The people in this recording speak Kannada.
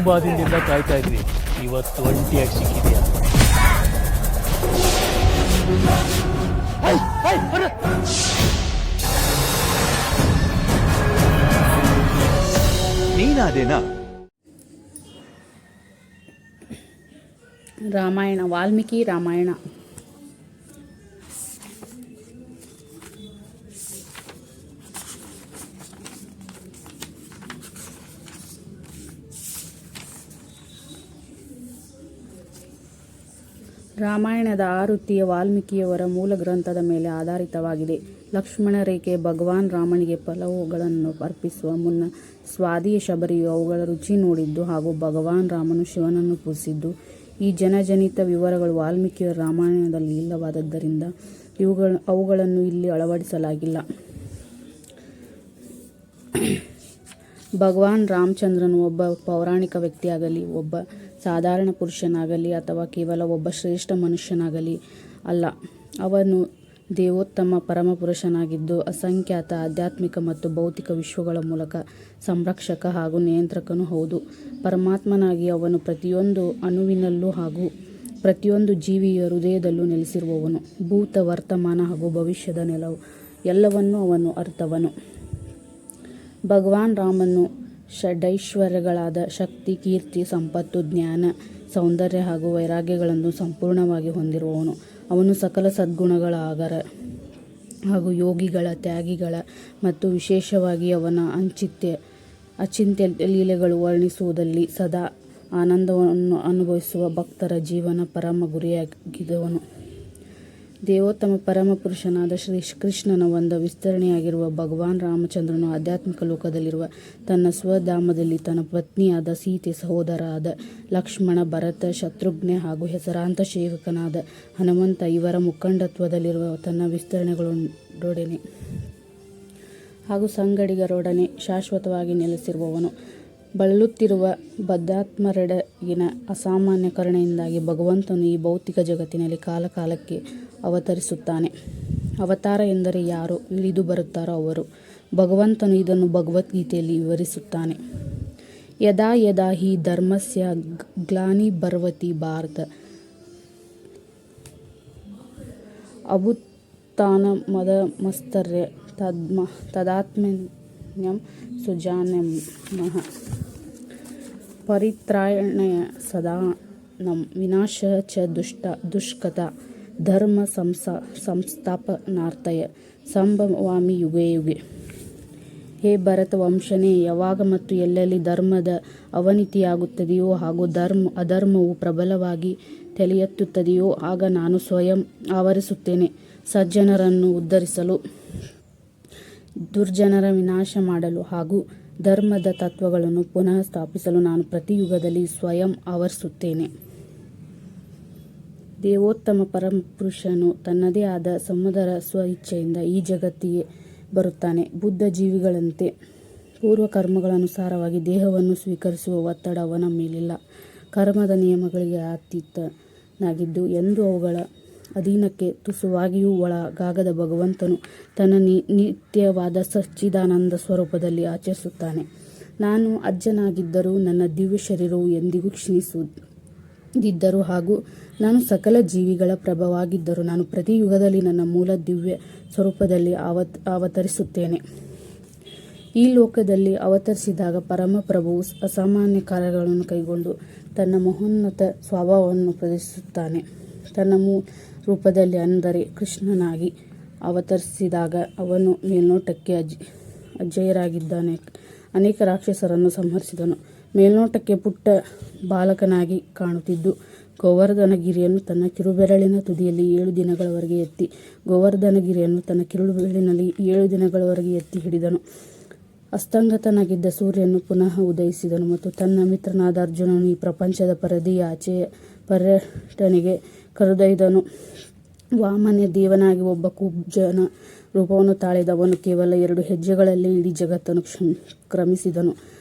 ತುಂಬಾ ದಿನದಿಂದ ಕಾಯ್ತಾ ಇದ್ವಿ ಇವತ್ತು ಒಂಟಿಯಾಗಿ ಸಿಕ್ಕಿದ್ಯಾ? ನೀನಾದೇನಾ? ರಾಮಾಯಣ ವಾಲ್ಮೀಕಿ ರಾಮಾಯಣ. ರಾಮಾಯಣದ ಆರುತಿಯ ವಾಲ್ಮೀಕಿಯವರ ಮೂಲ ಗ್ರಂಥದ ಮೇಲೆ ಆಧಾರಿತವಾಗಿದೆ. ಲಕ್ಷ್ಮಣ ರೇಖೆ ಭಗವಾನ್ ರಾಮನಿಗೆ ಫಲವುಗಳನ್ನು ಅರ್ಪಿಸುವ ಮುನ್ನ ಸ್ವಾದಿಯ ಶಬರಿಯು ಅವುಗಳ ರುಚಿ ನೋಡಿದ್ದು ಹಾಗೂ ಭಗವಾನ್ ರಾಮನು ಶಿವನನ್ನು ಪೂಜಿಸಿದ್ದು. ಈ ಜನಜನಿತ ವಿವರಗಳು ವಾಲ್ಮೀಕಿಯ ರಾಮಾಯಣದಲ್ಲಿ ಇಲ್ಲವಾದದ್ದರಿಂದ ಇವುಗಳ, ಅವುಗಳನ್ನು ಇಲ್ಲಿ ಅಳವಡಿಸಲಾಗಿಲ್ಲ. ಭಗವಾನ್ ರಾಮಚಂದ್ರನು ಒಬ್ಬ ಪೌರಾಣಿಕ ವ್ಯಕ್ತಿಯಾಗಲಿ, ಒಬ್ಬ ಸಾಧಾರಣ ಪುರುಷನಾಗಲಿ ಅಥವಾ ಕೇವಲ ಒಬ್ಬ ಶ್ರೇಷ್ಠ ಮನುಷ್ಯನಾಗಲಿ ಅಲ್ಲ, ಅವನು ದೇವೋತ್ತಮ ಪರಮಪುರುಷನಾಗಿದ್ದು ಅಸಂಖ್ಯಾತ ಆಧ್ಯಾತ್ಮಿಕ ಮತ್ತು ಭೌತಿಕ ವಿಶ್ವಗಳ ಮೂಲಕ ಸಂರಕ್ಷಕ ಹಾಗೂ ನಿಯಂತ್ರಕನೂ ಹೌದು. ಪರಮಾತ್ಮನಾಗಿ ಅವನು ಪ್ರತಿಯೊಂದು ಅಣುವಿನಲ್ಲೂ ಹಾಗೂ ಪ್ರತಿಯೊಂದು ಜೀವಿಯ ಹೃದಯದಲ್ಲೂ ನೆಲೆಸಿರುವವನು. ಭೂತ, ವರ್ತಮಾನ ಹಾಗೂ ಭವಿಷ್ಯದ ನೆಲವು ಎಲ್ಲವನ್ನೂ ಅವನು ಅರ್ಥವನು. ಭಗವಾನ್ ರಾಮನು ಷಡೈಶ್ವರ್ಯಗಳಾದ ಶಕ್ತಿ, ಕೀರ್ತಿ, ಸಂಪತ್ತು, ಜ್ಞಾನ, ಸೌಂದರ್ಯ ಹಾಗೂ ವೈರಾಗ್ಯಗಳನ್ನು ಸಂಪೂರ್ಣವಾಗಿ ಹೊಂದಿರುವವನು. ಅವನು ಸಕಲ ಸದ್ಗುಣಗಳ ಹಾಗೂ ಯೋಗಿಗಳ, ತ್ಯಾಗಿಗಳ ಮತ್ತು ವಿಶೇಷವಾಗಿ ಅವನ ಅಂಚಿತ್ಯ, ಅಚಿಂತ್ಯ ಲೀಲೆಗಳು ವರ್ಣಿಸುವುದಲ್ಲಿ ಸದಾ ಆನಂದವನ್ನು ಅನುಭವಿಸುವ ಭಕ್ತರ ಜೀವನ ಪರಮ ಗುರಿಯಾಗಿದ್ದವನು ದೇವೋತ್ತಮ ಪರಮಪುರುಷನಾದ ಶ್ರೀ ಕೃಷ್ಣನ ಒಂದು ವಿಸ್ತರಣೆಯಾಗಿರುವ ಭಗವಾನ್ ರಾಮಚಂದ್ರನು ಆಧ್ಯಾತ್ಮಿಕ ಲೋಕದಲ್ಲಿರುವ ತನ್ನ ಸ್ವಧಾಮದಲ್ಲಿ ತನ್ನ ಪತ್ನಿಯಾದ ಸೀತೆ ಸಹೋದರಾದ ಲಕ್ಷ್ಮಣ, ಭರತ, ಶತ್ರುಘ್ನ ಹಾಗೂ ಹೆಸರಾಂತ ಸೇವಕನಾದ ಹನುಮಂತ ಇವರ ಮುಖಂಡತ್ವದಲ್ಲಿರುವ ತನ್ನ ವಿಸ್ತರಣೆಗಳೊಡನೆ ಹಾಗೂ ಸಂಗಡಿಗರೊಡನೆ ಶಾಶ್ವತವಾಗಿ ನೆಲೆಸಿರುವವನು. ಬಳಲುತ್ತಿರುವ ಬದ್ಧಾತ್ಮರೆಡೆಗಿನ ಅಸಾಮಾನ್ಯ ಕರುಣೆಯಿಂದಾಗಿ ಭಗವಂತನು ಈ ಭೌತಿಕ ಜಗತ್ತಿನಲ್ಲಿ ಕಾಲಕಾಲಕ್ಕೆ ಅವತರಿಸುತ್ತಾನೆ. ಅವತಾರ ಎಂದರೆ ಯಾರು? ಇಳಿದು ಬರುತ್ತಾರೋ ಅವರು? ಭಗವಂತನು ಇದನ್ನು ಭಗವದ್ಗೀತೆಯಲ್ಲಿ ವಿವರಿಸುತ್ತಾನೆ. ಯದಾ ಯದಾ ಹಿ ಧರ್ಮಸ್ಯ ಗ್ಲಾನಿ ಪರ್ವತಿ ಭಾರತ. ಅಭುತ್ಥಾನಮದಮಸ್ತರ್ಯ ತದ್ಮ ತದಾತ್ಮ್ಯಂ ಸುಜಾನ್ಯಮಃ ಪರಿತ್ರಾಯಣ ಸದಾ ನಂ ವಿನಾಶ ಚ ದುಷ್ಟ ದುಷ್ಕತ. ಧರ್ಮ ಸಂಸಾ, ಸಂಸ್ಥಾಪನಾರ್ಥಯ ಸಂಭವಾಮಿ ಯುಗೇ ಯುಗೆ. ಹೇ ಭರತ ವಂಶನೇ, ಯಾವಾಗ ಮತ್ತು ಎಲ್ಲೆಲ್ಲಿ ಧರ್ಮದ ಅವನತಿಯಾಗುತ್ತದೆಯೋ ಹಾಗೂ ಧರ್ಮ, ಅಧರ್ಮವು ಪ್ರಬಲವಾಗಿ ತಲೆಯೆತ್ತುತ್ತದೆಯೋ ಆಗ ನಾನು ಸ್ವಯಂ ಆವರಿಸುತ್ತೇನೆ ಸಜ್ಜನರನ್ನು ಉದ್ಧರಿಸಲು, ದುರ್ಜನರ ವಿನಾಶ ಮಾಡಲು ಹಾಗೂ ಧರ್ಮದ ತತ್ವಗಳನ್ನು ಪುನಃ ಸ್ಥಾಪಿಸಲು ನಾನು ಪ್ರತಿ ಯುಗದಲ್ಲಿ ಸ್ವಯಂ ಆವರಿಸುತ್ತೇನೆ. ದೇವೋತ್ತಮ ಪರಮಪುರುಷನು ತನ್ನದೇ ಆದ ಸಮುದರ ಸ್ವ ಇಚ್ಛೆಯಿಂದ ಈ ಜಗತ್ತಿಗೆ ಬರುತ್ತಾನೆ. ಬುದ್ಧ ಜೀವಿಗಳಂತೆ ಪೂರ್ವ ಕರ್ಮಗಳನುಸಾರವಾಗಿ ದೇಹವನ್ನು ಸ್ವೀಕರಿಸುವ ಒತ್ತಡ ಅವನ ಮೇಲಿಲ್ಲ. ಕರ್ಮದ ನಿಯಮಗಳಿಗೆ ಅತೀತನಾಗಿದ್ದು ಎಂದು ಅವುಗಳ ಅಧೀನಕ್ಕೆ ತುಸುವಾಗಿಯೂ ಒಳಗಾಗದ ಭಗವಂತನು ತನ್ನ ನಿ, ನಿತ್ಯವಾದ ಸಚ್ಚಿದಾನಂದ ಸ್ವರೂಪದಲ್ಲಿ ಆಚರಿಸುತ್ತಾನೆ. ನಾನು ಅಜ್ಜನಾಗಿದ್ದರೂ ನನ್ನ ದಿವ್ಯ ಶರೀರವು ಎಂದಿಗೂ ಕ್ಷೀಣಿಸುವುದಿದ್ದರೂ ಹಾಗೂ ನಾನು ಸಕಲ ಜೀವಿಗಳ ಪ್ರಭವಾಗಿದ್ದರು ನಾನು ಪ್ರತಿ ಯುಗದಲ್ಲಿ ನನ್ನ ಮೂಲ ದಿವ್ಯ ಸ್ವರೂಪದಲ್ಲಿ ಅವತ್, ಅವತರಿಸುತ್ತೇನೆ. ಈ ಲೋಕದಲ್ಲಿ ಅವತರಿಸಿದಾಗ ಪರಮಪ್ರಭುವು ಅಸಾಮಾನ್ಯ ಕಾರ್ಯಗಳನ್ನು ಕೈಗೊಂಡು ತನ್ನ ಮಹೋನ್ನತ ಸ್ವಭಾವವನ್ನು ಪ್ರದರ್ಶಿಸುತ್ತಾನೆ. ತನ್ನ ಮೂ, ರೂಪದಲ್ಲಿ ಅಂದರೆ ಕೃಷ್ಣನಾಗಿ ಅವತರಿಸಿದಾಗ ಅವನು ಮೇಲ್ನೋಟಕ್ಕೆ ಅಜ್, ಅಜೇಯರಾಗಿದ್ದಾನೆ. ಅನೇಕ ರಾಕ್ಷಸರನ್ನು ಸಂಹರಿಸಿದನು. ಮೇಲ್ನೋಟಕ್ಕೆ ಪುಟ್ಟ ಬಾಲಕನಾಗಿ ಕಾಣುತ್ತಿದ್ದು, ಗೋವರ್ಧನಗಿರಿಯನ್ನು ತನ್ನ ಕಿರುಬೆರಳಿನ ತುದಿಯಲ್ಲಿ ಏಳು ದಿನಗಳವರೆಗೆ ಎತ್ತಿ, ಗೋವರ್ಧನಗಿರಿಯನ್ನು ತನ್ನ ಕಿರುಬೆರಳಿನಲ್ಲಿ ಏಳು ದಿನಗಳವರೆಗೆ ಎತ್ತಿ ಹಿಡಿದನು. ಅಸ್ತಂಗತನಾಗಿದ್ದ ಸೂರ್ಯನು ಪುನಃ ಉದಯಿಸಿದನು ಮತ್ತು ತನ್ನ ಮಿತ್ರನಾದ ಅರ್ಜುನನು ಈ ಪ್ರಪಂಚದ ಆಚೆ ಪರ್ಯಟನೆಗೆ ಕರೆದೊಯ್ದನು. ವಾಮನ ದೇವನಾಗಿ ಒಬ್ಬ ಕುಬ್ಜನ ರೂಪವನ್ನು ತಾಳಿದವನು ಕೇವಲ ಎರಡು ಹೆಜ್ಜೆಗಳಲ್ಲಿ ಇಡೀ ಜಗತ್ತನ್ನು ಕ್ಷಮ್ ಕ್ರಮಿಸಿದನು.